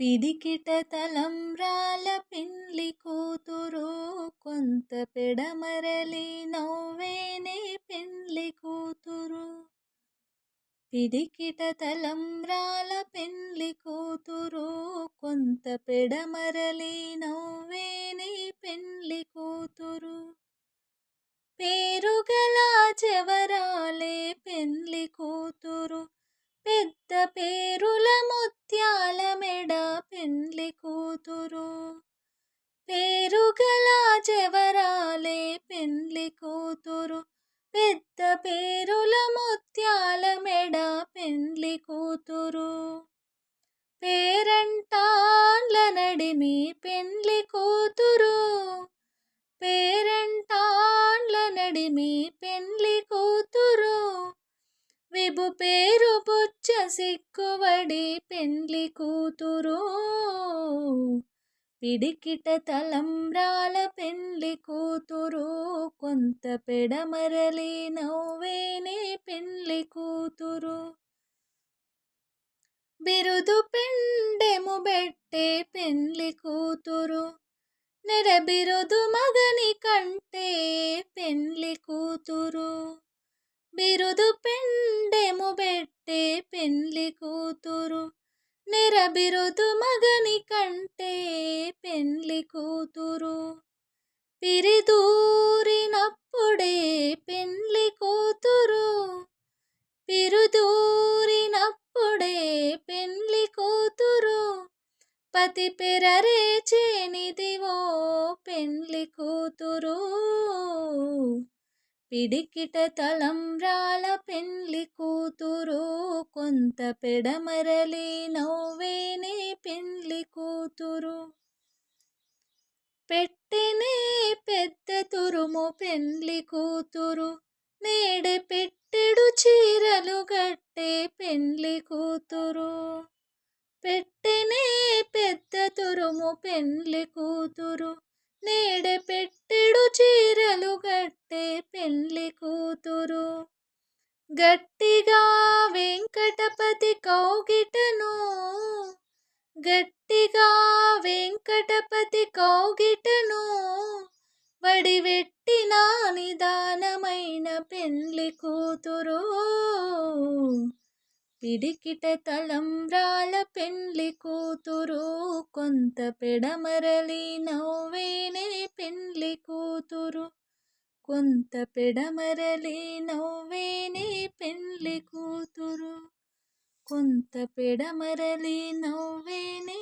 పిడికిట తలంబ్రాల పెండ్లి కూతురు కొంత పెడమరలి నవ్వేనే పెండ్లి కూతురు. పిడికిట తలంబ్రాల పెండ్లి కూతురు కొంత పెడమరలి నవ్వేనే పెండ్లి కూతురు. పేరుగల చెవరాలే పెండ్లి కూతురు. పెద్ద పేరు పేరుల ముత్యాల మెడ పెండ్లి కూతురు. పేరంటాన్ల నడిమి పెండ్లి కూతురు. పేరంటాన్ల నడిమి పెండ్లి కూతురు. విభు పేరు బుచ్చ సిక్కువడి పెండ్లి కూతురు. పిడికిట తలంబ్రాల పెండ్లి కూతురు కొంత పెడమరలి నవ్వేనే పెండ్లి కూతురు. బిరుదు పెండెము బెట్టే పెండ్లి కూతురు నెరబిరుదు మగని కంటే పెండ్లి కూతురు. బిరుదు పెండెము బెట్టే పెండ్లి కూతురు నెరబిరుదు మగని కంటే పెండ్లి కూతురు పిరిదూరినప్పుడే పెండ్లి కూతురు పిరుదూరినప్పుడే పెండ్లి కూతురు పతి పెరరే చేనిదివో పెండ్లి కూతురు పిడికిట తలంబ్రాల పెండ్లి కూతురు కొంత పెడమరలి నవ్వేనే పెండ్లి కూతురు పెట్టెనే పెద్ద తురుము పెండ్లి కూతురు. నేడే పెట్టెడు చీరలు గట్టే పెండ్లి కూతురు. పెట్టెనే పెద్ద తురుము పెండ్లి కూతురు. నేడే పెట్టెడు చీరలు గట్టే పెండ్లి కూతురు. గట్టిగా వెంకటపతి కౌగిటను గట్టిగా వెంకటపతి కౌగిటను వడివెట్టిన నిదానమైన పెండ్లి కూతురు. పిడికిట తలంబ్రాల పెండ్లి కూతురు కొంత పెడమరలి నవ్వేనే పెండ్లి కూతురు. కొంత పెడమరలి నవ్వేనే పెండ్లి కూతురు. కొంత పెడమరలి నవ్వేనే